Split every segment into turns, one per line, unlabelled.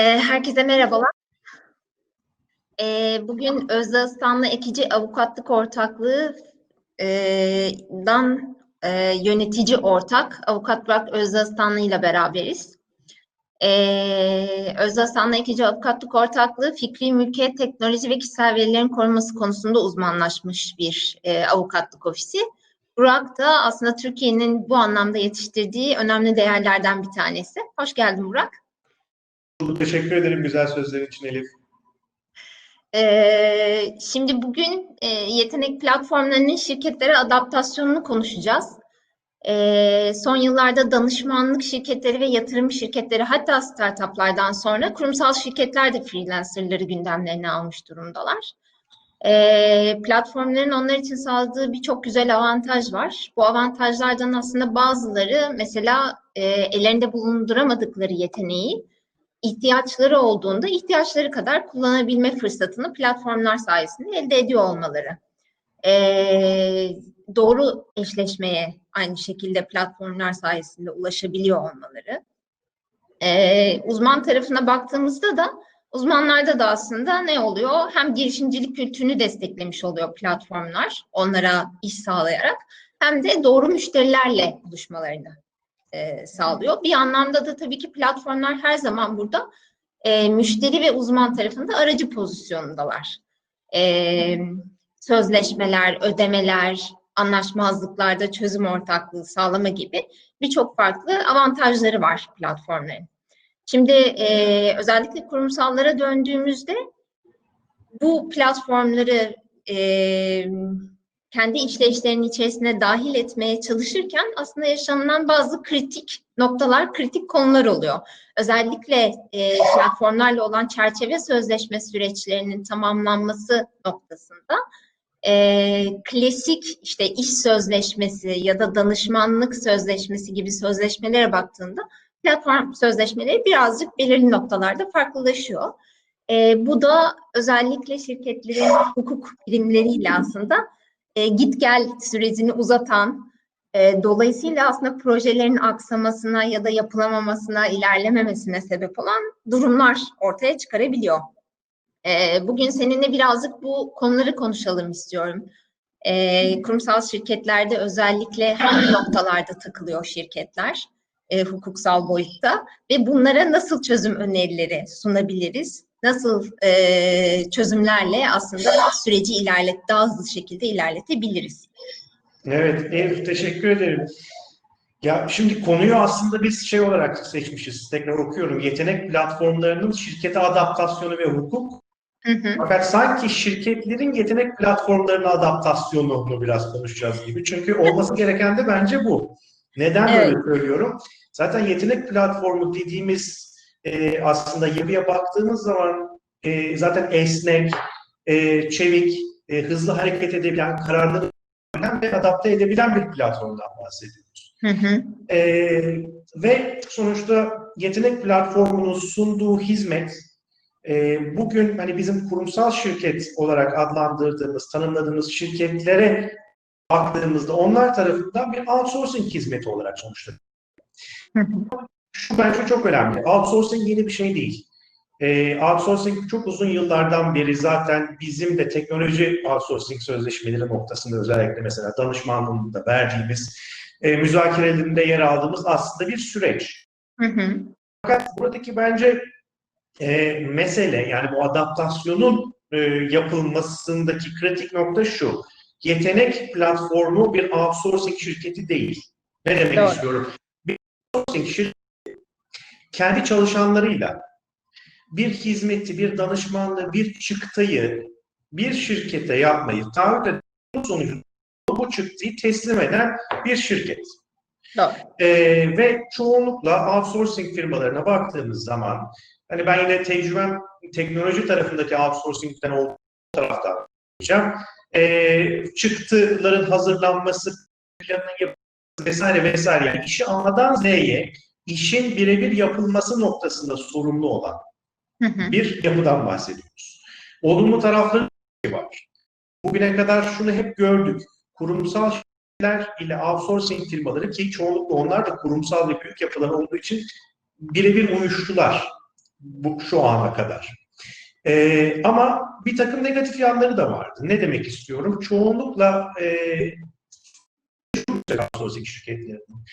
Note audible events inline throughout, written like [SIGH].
Ee, Herkese merhabalar. Ee, Bugün Özde Aslanlı Ekici Avukatlık Ortaklığı'dan e, yönetici ortak Avukat Burak Özde Aslanlı ile beraberiz. Ee, Özde Aslanlı Ekici Avukatlık Ortaklığı fikri mülkiyet, teknoloji ve kişisel verilerin korunması konusunda uzmanlaşmış bir e, avukatlık ofisi. Burak da aslında Türkiye'nin bu anlamda yetiştirdiği önemli değerlerden bir tanesi. Hoş geldin Burak.
Teşekkür ederim güzel sözlerin için Elif.
Ee, şimdi bugün e, yetenek platformlarının şirketlere adaptasyonunu konuşacağız. Ee, son yıllarda danışmanlık şirketleri ve yatırım şirketleri hatta startuplardan sonra kurumsal şirketler de freelancerları gündemlerine almış durumdalar. Ee, platformların onlar için sağladığı birçok güzel avantaj var. Bu avantajlardan aslında bazıları mesela e, ellerinde bulunduramadıkları yeteneği ihtiyaçları olduğunda ihtiyaçları kadar kullanabilme fırsatını platformlar sayesinde elde ediyor olmaları. Ee, doğru eşleşmeye aynı şekilde platformlar sayesinde ulaşabiliyor olmaları. Ee, uzman tarafına baktığımızda da uzmanlarda da aslında ne oluyor? Hem girişimcilik kültürünü desteklemiş oluyor platformlar onlara iş sağlayarak hem de doğru müşterilerle buluşmalarını e, sağlıyor. Bir anlamda da tabii ki platformlar her zaman burada e, müşteri ve uzman tarafında aracı pozisyonundalar. E, sözleşmeler, ödemeler, anlaşmazlıklarda çözüm ortaklığı sağlama gibi birçok farklı avantajları var platformların. Şimdi e, özellikle kurumsallara döndüğümüzde bu platformları e, kendi işleyişlerinin içerisine dahil etmeye çalışırken aslında yaşanılan bazı kritik noktalar, kritik konular oluyor. Özellikle e, platformlarla olan çerçeve sözleşme süreçlerinin tamamlanması noktasında e, klasik işte iş sözleşmesi ya da danışmanlık sözleşmesi gibi sözleşmelere baktığında platform sözleşmeleri birazcık belirli noktalarda farklılaşıyor. E, bu da özellikle şirketlerin hukuk birimleriyle aslında e, git gel sürecini uzatan, e, dolayısıyla aslında projelerin aksamasına ya da yapılamamasına, ilerlememesine sebep olan durumlar ortaya çıkarabiliyor. E, bugün seninle birazcık bu konuları konuşalım istiyorum. E, kurumsal şirketlerde özellikle hangi noktalarda takılıyor şirketler e, hukuksal boyutta ve bunlara nasıl çözüm önerileri sunabiliriz? nasıl e, çözümlerle aslında süreci ilerlet, daha hızlı şekilde ilerletebiliriz.
Evet, Elif teşekkür ederim. Ya şimdi konuyu aslında biz şey olarak seçmişiz. Tekrar okuyorum. Yetenek platformlarının şirkete adaptasyonu ve hukuk. Hı hı. Fakat sanki şirketlerin yetenek platformlarına adaptasyonunu biraz konuşacağız gibi. Çünkü olması gereken de bence bu. Neden evet. böyle söylüyorum? Zaten yetenek platformu dediğimiz e, aslında yapıya baktığımız zaman e, zaten esnek, e, çevik, e, hızlı hareket edebilen, kararlı ve adapte edebilen bir platformdan bahsediyoruz. Hı hı. E, ve sonuçta yetenek platformunun sunduğu hizmet e, bugün hani bizim kurumsal şirket olarak adlandırdığımız, tanımladığımız şirketlere baktığımızda onlar tarafından bir outsourcing hizmeti olarak sonuçta. Şu bence çok önemli. Outsourcing yeni bir şey değil. E, outsourcing çok uzun yıllardan beri zaten bizim de teknoloji outsourcing sözleşmeleri noktasında özellikle mesela danışmanlığında verdiğimiz e, müzakerelerinde yer aldığımız aslında bir süreç. Hı hı. Fakat buradaki bence e, mesele yani bu adaptasyonun e, yapılmasındaki kritik nokta şu. Yetenek platformu bir outsourcing şirketi değil. Ne demek Doğru. istiyorum? Şirketi kendi çalışanlarıyla bir hizmeti, bir danışmanlığı, bir çıktıyı bir şirkete yapmayı taahhüt eden sonucu bu çıktıyı teslim eden bir şirket. Ee, ve çoğunlukla outsourcing firmalarına baktığımız zaman hani ben yine tecrübem teknoloji tarafındaki outsourcing'den olduğu taraftan diyeceğim. Ee, çıktıların hazırlanması, planının vesaire vesaire yani işi A'dan Z'ye işin birebir yapılması noktasında sorumlu olan hı hı. bir yapıdan bahsediyoruz. Olumlu tarafları var. Bugüne kadar şunu hep gördük. Kurumsal şirketler ile outsourcing firmaları ki çoğunlukla onlar da kurumsal ve büyük yapılar olduğu için birebir uyuştular. bu şu ana kadar. Ee, ama bir takım negatif yanları da vardı. Ne demek istiyorum? Çoğunlukla e, outsourcing şirketlerinin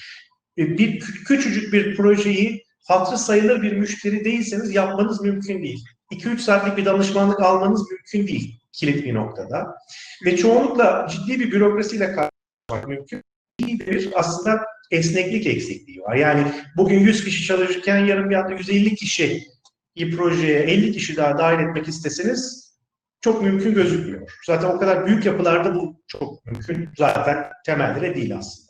e, bir kü- küçücük bir projeyi hatırı sayılır bir müşteri değilseniz yapmanız mümkün değil. 2-3 saatlik bir danışmanlık almanız mümkün değil kilit bir noktada. Ve çoğunlukla ciddi bir bürokrasiyle karşılaşmak mümkün. İyi bir aslında esneklik eksikliği var. Yani bugün 100 kişi çalışırken yarın bir anda 150 kişi bir projeye 50 kişi daha dahil etmek isteseniz çok mümkün gözükmüyor. Zaten o kadar büyük yapılarda bu çok mümkün. Zaten temelde değil aslında.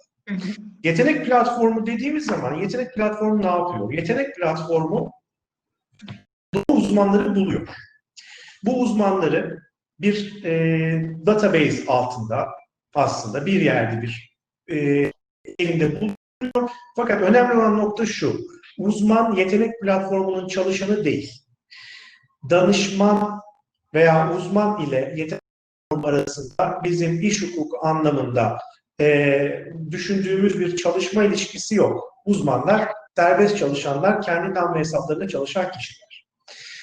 Yetenek platformu dediğimiz zaman yetenek platformu ne yapıyor? Yetenek platformu bu uzmanları buluyor. Bu uzmanları bir e, database altında aslında bir yerde bir e, elinde buluyor. Fakat önemli olan nokta şu. Uzman yetenek platformunun çalışanı değil. Danışman veya uzman ile platformu arasında bizim iş hukuku anlamında e, düşündüğümüz bir çalışma ilişkisi yok. Uzmanlar, serbest çalışanlar, kendi tam ve hesaplarında çalışan kişiler.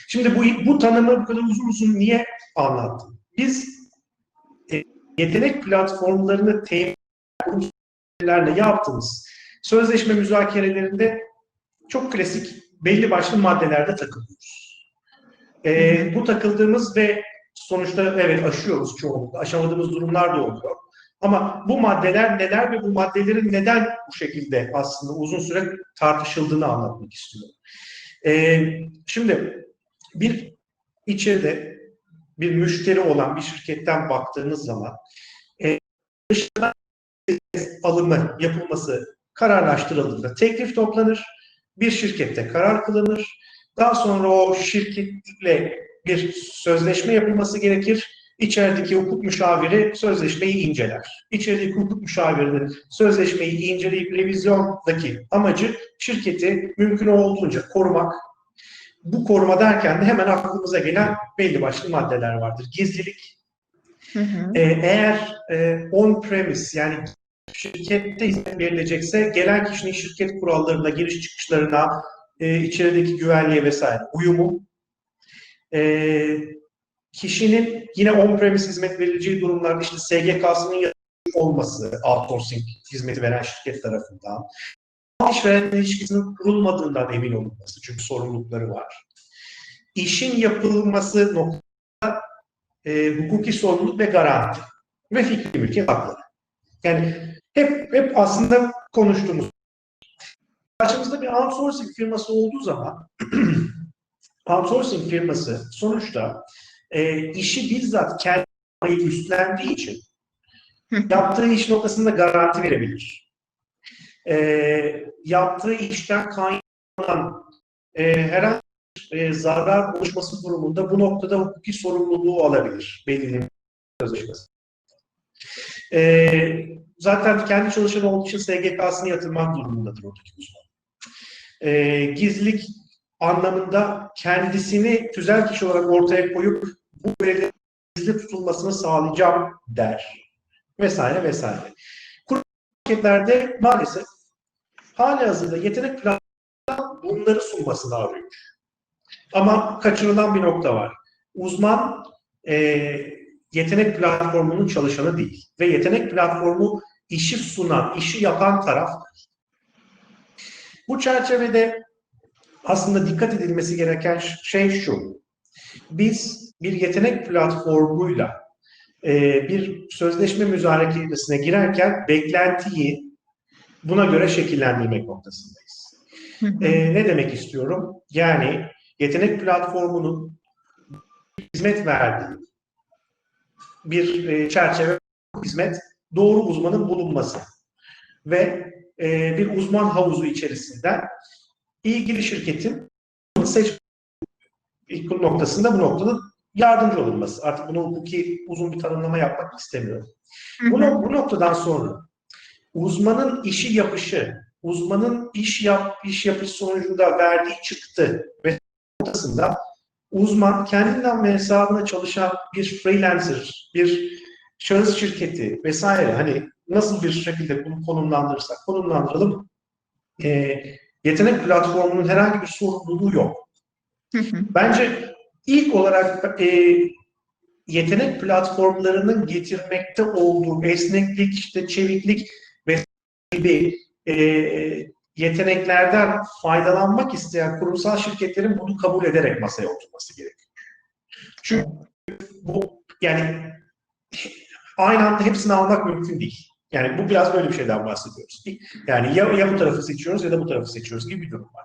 Şimdi bu, bu tanımı bu kadar uzun uzun niye anlattım? Biz e, yetenek platformlarını teminlerle yaptığımız sözleşme müzakerelerinde çok klasik belli başlı maddelerde takılıyoruz. E, bu takıldığımız ve sonuçta evet aşıyoruz çoğunlukla. Aşamadığımız durumlar da oluyor. Ama bu maddeler neler ve bu maddelerin neden bu şekilde aslında uzun süre tartışıldığını anlatmak istiyorum. Ee, şimdi bir içeride bir müşteri olan bir şirketten baktığınız zaman e, dışarıdan alımı yapılması kararlaştırıldığında teklif toplanır, bir şirkette karar kılınır, daha sonra o şirketle bir sözleşme yapılması gerekir. İçerideki hukuk müşaviri sözleşmeyi inceler. İçerideki hukuk müşavirinin sözleşmeyi inceleyip revizyondaki amacı şirketi mümkün olduğunca korumak. Bu koruma derken de hemen aklımıza gelen belli başlı maddeler vardır. Gizlilik,
Hı hı.
ee, eğer e, on-premise yani şirkette hizmet verilecekse gelen kişinin şirket kurallarına, giriş çıkışlarına, e, içerideki güvenliğe vesaire uyumu, e, kişinin yine on-premise hizmet verileceği durumlarda işte SGK'sının olması outsourcing hizmeti veren şirket tarafından, işveren ilişkisinin kurulmadığından emin olunması çünkü sorumlulukları var. İşin yapılması noktasında e, hukuki sorumluluk ve garanti ve fikri mülkiyet hakları. Yani hep hep aslında konuştuğumuz. Karşımızda bir outsourcing firması olduğu zaman [CLEARS THROAT] outsourcing firması sonuçta e, işi bizzat kendi üstlendiği için yaptığı iş noktasında garanti verebilir. E, yaptığı işten kaynaklanan e, herhangi bir e, zarar oluşması durumunda bu noktada hukuki sorumluluğu alabilir belirli sözleşmesi. E, zaten kendi çalışanı olduğu için SGK'sını yatırmak durumundadır oradaki uzman. E, gizlilik anlamında kendisini tüzel kişi olarak ortaya koyup bu verilerin gizli tutulmasını sağlayacağım der. Vesaire vesaire. Kurum şirketlerde maalesef hali hazırda yetenek planı bunları sunmasını arıyor. Ama kaçırılan bir nokta var. Uzman e, yetenek platformunun çalışanı değil. Ve yetenek platformu işi sunan, işi yapan taraf. Bu çerçevede aslında dikkat edilmesi gereken şey şu. Biz bir yetenek platformuyla e, bir sözleşme müzakeresine girerken beklentiyi buna göre şekillendirmek noktasındayız.
Hı hı.
E, ne demek istiyorum? Yani yetenek platformunun hizmet verdiği bir e, çerçeve hizmet doğru uzmanın bulunması ve e, bir uzman havuzu içerisinden ilgili şirketin seç ilk noktasında bu noktada yardımcı olunması. Artık bunu hukuki uzun bir tanımlama yapmak istemiyorum.
Hı
Bu,
hı.
bu noktadan sonra uzmanın işi yapışı, uzmanın iş yap iş yapışı sonucunda verdiği çıktı ve noktasında uzman kendinden ve hesabına çalışan bir freelancer, bir şahıs şirketi vesaire hani nasıl bir şekilde bunu konumlandırırsak konumlandıralım. Ee, yetenek platformunun herhangi bir sorumluluğu yok.
Hı hı.
Bence ilk olarak e, yetenek platformlarının getirmekte olduğu esneklik, işte çeviklik ve gibi e, yeteneklerden faydalanmak isteyen kurumsal şirketlerin bunu kabul ederek masaya oturması gerekiyor. Çünkü bu yani aynı anda hepsini almak mümkün değil. Yani bu biraz böyle bir şeyden bahsediyoruz. Yani ya, ya bu tarafı seçiyoruz ya da bu tarafı seçiyoruz gibi bir durum var.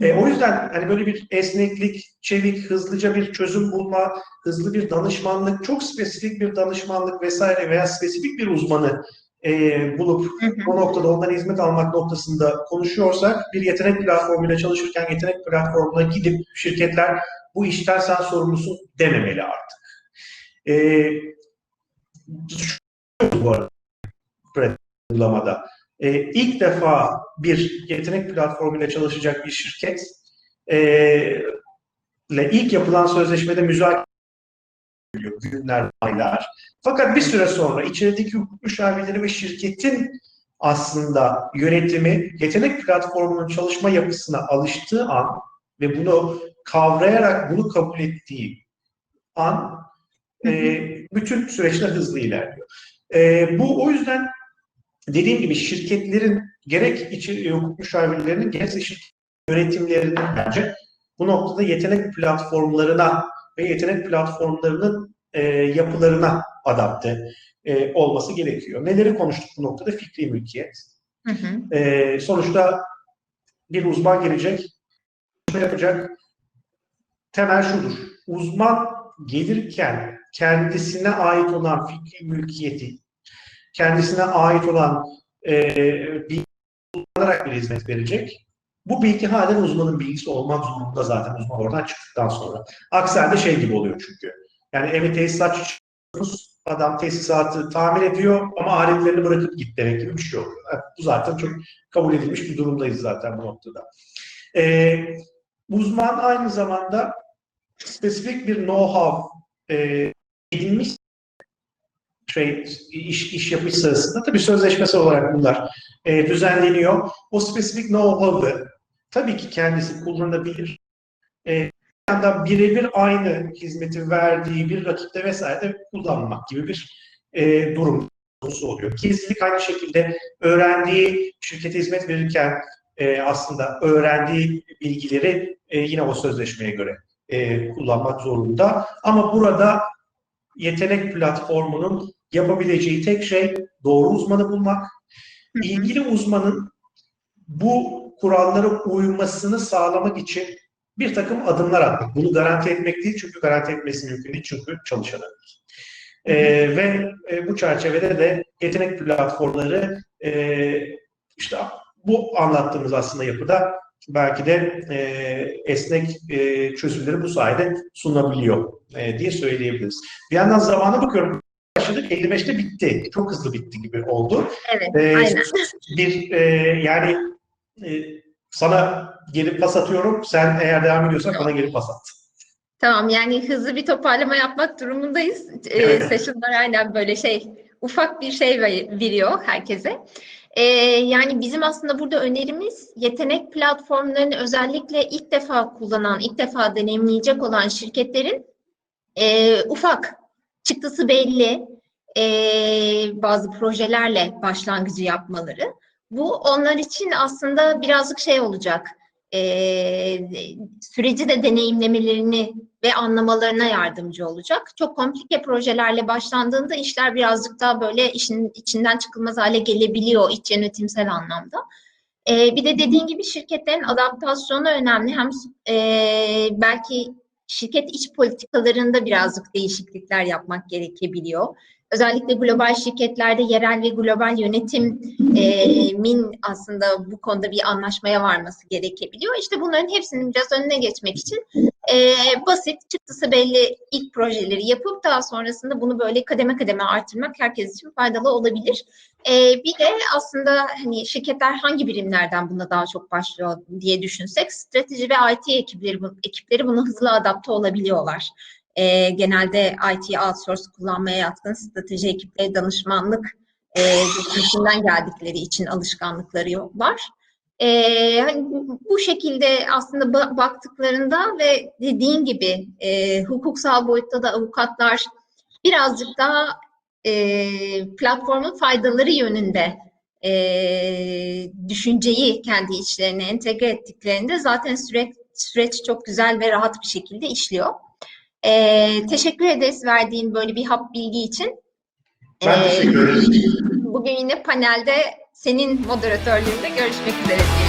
E, o yüzden hani böyle bir esneklik, çevik, hızlıca bir çözüm bulma, hızlı bir danışmanlık, çok spesifik bir danışmanlık vesaire veya spesifik bir uzmanı e, bulup o noktada ondan hizmet almak noktasında konuşuyorsak bir yetenek platformuyla çalışırken yetenek platformuna gidip şirketler bu işten sen sorumlusun dememeli artık. E, bu arada uygulamada. E, ilk defa bir yetenek platformuyla çalışacak bir şirket e, ile ilk yapılan sözleşmede müzakere ediliyor, günler, aylar. Fakat bir süre sonra içerideki hukuk müşavirleri ve şirketin aslında yönetimi yetenek platformunun çalışma yapısına alıştığı an ve bunu kavrayarak bunu kabul ettiği an e, bütün süreçler hızlı ilerliyor. E, bu o yüzden dediğim gibi şirketlerin gerek içi hukuk müşavirlerinin gerekse şirket yönetimlerinin bence bu noktada yetenek platformlarına ve yetenek platformlarının e, yapılarına adapte e, olması gerekiyor. Neleri konuştuk bu noktada? Fikri mülkiyet.
Hı hı.
E, sonuçta bir uzman gelecek, yapacak? Temel şudur. Uzman gelirken kendisine ait olan fikri mülkiyeti, kendisine ait olan e, bilgi kullanarak bir hizmet verecek. Bu bilgi halen uzmanın bilgisi olmak zorunda zaten uzman oradan çıktıktan sonra. Aksi halde şey gibi oluyor çünkü. Yani eve tesisatçı çıkıyoruz, adam tesisatı tamir ediyor ama aletlerini bırakıp git demek gibi bir şey oluyor. Evet, bu zaten çok kabul edilmiş bir durumdayız zaten bu noktada. Ee, uzman aynı zamanda spesifik bir know-how e, edinmiş şey, iş, iş yapış sırasında tabii sözleşmesi olarak bunlar e, düzenleniyor. O spesifik know-how'ı tabii ki kendisi kullanabilir. E, yandan birebir aynı hizmeti verdiği bir rakipte vesaire de kullanmak gibi bir e, durum oluyor. Gizlilik aynı şekilde öğrendiği şirkete hizmet verirken e, aslında öğrendiği bilgileri e, yine o sözleşmeye göre e, kullanmak zorunda. Ama burada yetenek platformunun yapabileceği tek şey doğru uzmanı bulmak. İlgili uzmanın bu kurallara uymasını sağlamak için bir takım adımlar atmak. Bunu garanti etmek değil çünkü garanti etmesi mümkün değil çünkü çalışanı. Ee, ve e, bu çerçevede de yetenek platformları e, işte bu anlattığımız aslında yapıda belki de e, esnek e, çözümleri bu sayede sunabiliyor e, diye söyleyebiliriz. Bir yandan zamana bakıyorum başladık 55'te bitti. Çok hızlı bitti gibi oldu.
Evet,
Ee,
aynen.
Bir e, yani e, sana geri pas atıyorum. Sen eğer devam ediyorsan bana geri pas at.
Tamam yani hızlı bir toparlama yapmak durumundayız. Ee,
Evet.
session'lar aynen böyle şey ufak bir şey ve- veriyor herkese. Ee, yani bizim aslında burada önerimiz yetenek platformlarını özellikle ilk defa kullanan, ilk defa deneyimleyecek olan şirketlerin e, ufak, çıktısı belli e, bazı projelerle başlangıcı yapmaları. Bu onlar için aslında birazcık şey olacak. E, süreci de deneyimlemelerini ve anlamalarına yardımcı olacak. Çok komplike projelerle başlandığında işler birazcık daha böyle işin içinden çıkılmaz hale gelebiliyor iç yönetimsel anlamda. Ee, bir de dediğin gibi şirketlerin adaptasyonu önemli. Hem e, belki şirket iç politikalarında birazcık değişiklikler yapmak gerekebiliyor. Özellikle global şirketlerde yerel ve global yönetimin aslında bu konuda bir anlaşmaya varması gerekebiliyor. İşte bunların hepsinin biraz önüne geçmek için e, basit, çıktısı belli ilk projeleri yapıp daha sonrasında bunu böyle kademe kademe artırmak herkes için faydalı olabilir. E, bir de aslında hani şirketler hangi birimlerden buna daha çok başlıyor diye düşünsek strateji ve IT ekipleri, ekipleri buna hızlı adapte olabiliyorlar. E, genelde IT outsource kullanmaya yatkın strateji ekipleri danışmanlık e, geçmişinden geldikleri için alışkanlıkları yok- var. Ee, hani bu şekilde aslında ba- baktıklarında ve dediğin gibi e, hukuksal boyutta da avukatlar birazcık daha e, platformun faydaları yönünde e, düşünceyi kendi içlerine entegre ettiklerinde zaten süreç, süreç çok güzel ve rahat bir şekilde işliyor. E, teşekkür ederiz verdiğin böyle bir hap bilgi için.
Ben
Ee,
teşekkür ederim.
Bugün yine panelde senin moderatörlüğünde görüşmek üzere diyelim.